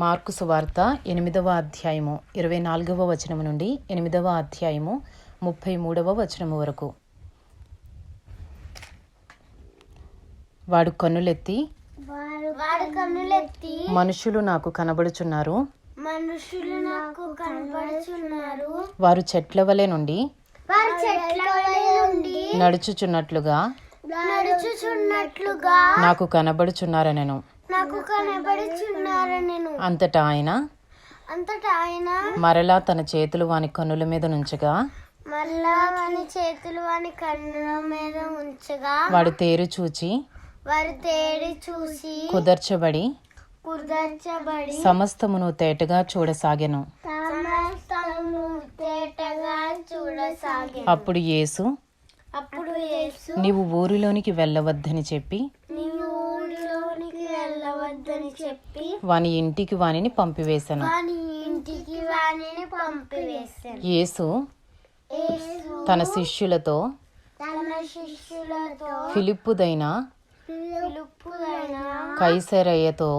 Mark సువార్త ఎనిమిదవ అధ్యాయము ఇరవై నాలుగవ వచనము నుండి ఎనిమిదవ అధ్యాయము ముప్పై మూడవ వచనము వరకు. వాడు కన్నులెత్తి మనుషులు నాకు కనబడుచున్నారు. మనుషులు నాకు కనబడుచున్నారు. వారు చెట్ల వలె నుండి వారు చెట్ల వలె నుండి నడుచుచున్నట్లుగా నడుచుచున్నట్లుగా నాకు కనబడుచున్నారనెను. నాకు కనబడుచున్నారనెను అంతటా ఆయన? అంతటా ఆయన? మరలా తన చేతులు వాని కన్నుల మీద నుంచగా? మళ్ళా వాని చేతులు వాని కన్నుల మీద ఉంచగా? వాడు తేరు చూచి వారు తేడి చూసి కుదర్చబడి కుదర్చబడి సమస్తమును తేటగా చూడసాగెను. తేటగా అప్పుడు యేసు అప్పుడు యేసు నీవు ఊరిలోనికి వెళ్ళవద్దని చెప్పి వెళ్ళవద్దని చెప్పి వాని ఇంటికి వానిని పంపివేశను వాని ఇంటికి వాణిని పంపివేశాను యేసు తన శిష్యులతో తన శిష్యులతో ఫిలిప్పుదైన పిలుపుదైన కైసరయ్యతో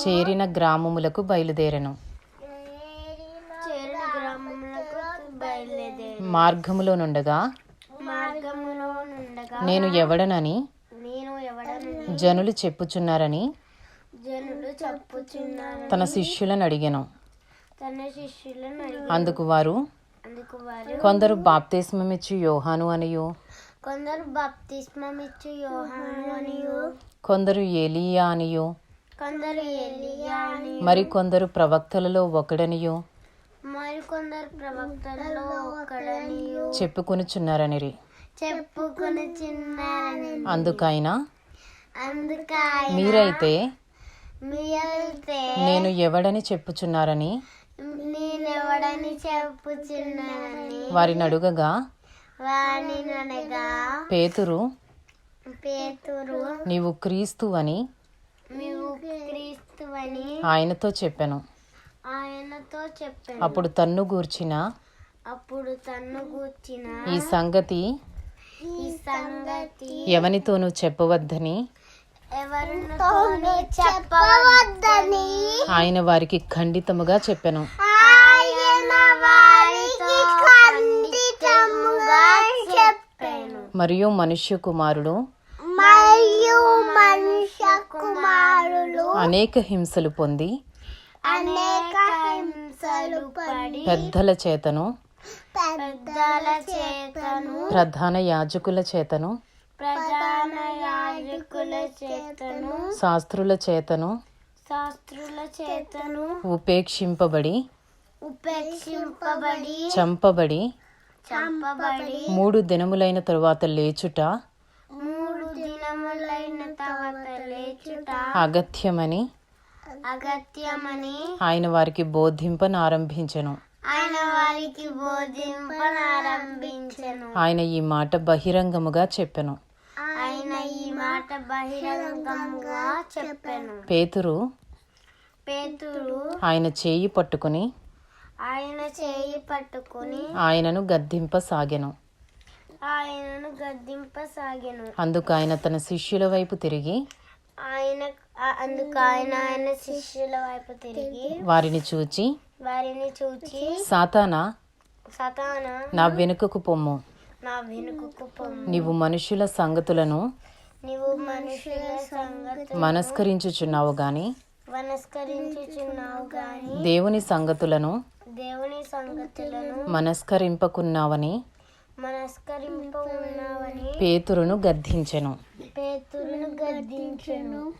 చేరిన గ్రామములకు బయలుదేరెను. మార్గములో నుండగా నేను ఎవడనని నేను ఎవడను జనులు చెప్పుచున్నారని తన శిష్యులను అడిగెను. అందుకు వారు కొందరు బాప్తిస్మమిచ్చు యోహాను అనియు. కొందరు బాప్తిస్మం ఇచ్చు యోహాను అనియు. కొందరు ఏలియా అనియు. కొందరు అని మరి కొందరు ప్రవక్తలలో ఒకడనియు. మరి కొందరు ప్రవక్తలలో ఒకడనియు. చెప్పుకొనుచున్నారనిరి. చెప్పుకుని చిన్నారని అందుకైనా అందుకని మీరైతే? నేను ఎవడని చెప్పుచున్నారని? నేనెవడని చెప్పుచున్నానని? వారిని అడుగగా అనగా పేతురు? పేతురు? నీవు క్రీస్తు అని? నీవు ఆయనతో చెప్పాను. ఆయనతో చెప్పాను. అప్పుడు తన్ను గూర్చిన? అప్పుడు తన్ను గూర్చిన? ఈ సంగతి ఈ సంగతి ఎవనితోనూ చెప్పవద్దని? చెప్పవద్దని. ఆయన వారికి ఖండితముగా చెప్పాను. ఆయన వారికి ఖండితముగా చెప్పాను. మరియు మనుష్య కుమారుడు మరియు మనుష్య కుమారులు అనేక హింసలు పొంది అనేక హింసలు పడి పెద్దల చేతను పెద్దల చేతను ప్రధాన యాజకుల చేతను ప్రధాన చేతను. శాస్త్రుల చేతను. శాస్త్రుల చేతను. ఉపేక్షింపబడి. ఉపేక్షింపబడి. చంపబడి. చంపబడి. మూడు దినములైన తరువాత లేచుట. మూడు దినములైన తర్వాత లేచుట. అగత్యమని. అగత్యమని. ఆయన వారికి బోధింపనారంభించెను ఆయన వారికి బోధింపనారంభించెను ఆయన ఈ మాట బహిరంగముగా చెప్పెను. మాట బహిరంగంగా చెప్పాను. పేతురు పేతురు ఆయన చేయి పట్టుకుని ఆయన చేయి పట్టుకుని ఆయనను గద్దింపసాగెను. ఆయనను గద్దింపసాగెను. అందుకు ఆయన తన శిష్యుల వైపు తిరిగి ఆయన అందుకు ఆయన ఆయన శిష్యుల వైపు తిరిగి వారిని చూచి వారిని చూచి సాతానా సతాన నా వెనుకకు పొమ్ము. నా వెనుకకు పొమ్ము. నీవు మనుషుల సంగతులను నీవు మనుషుల సంగతి మనస్కరించుచున్నావు గాని వనస్కరించుచున్నావు గాని దేవుని సంగతులను దేవుని సంగతులను మనస్కరింపకున్నావని మనస్కరింప ఉన్నావని పేతురును గద్దించెను. పేతురును గద్దించెను.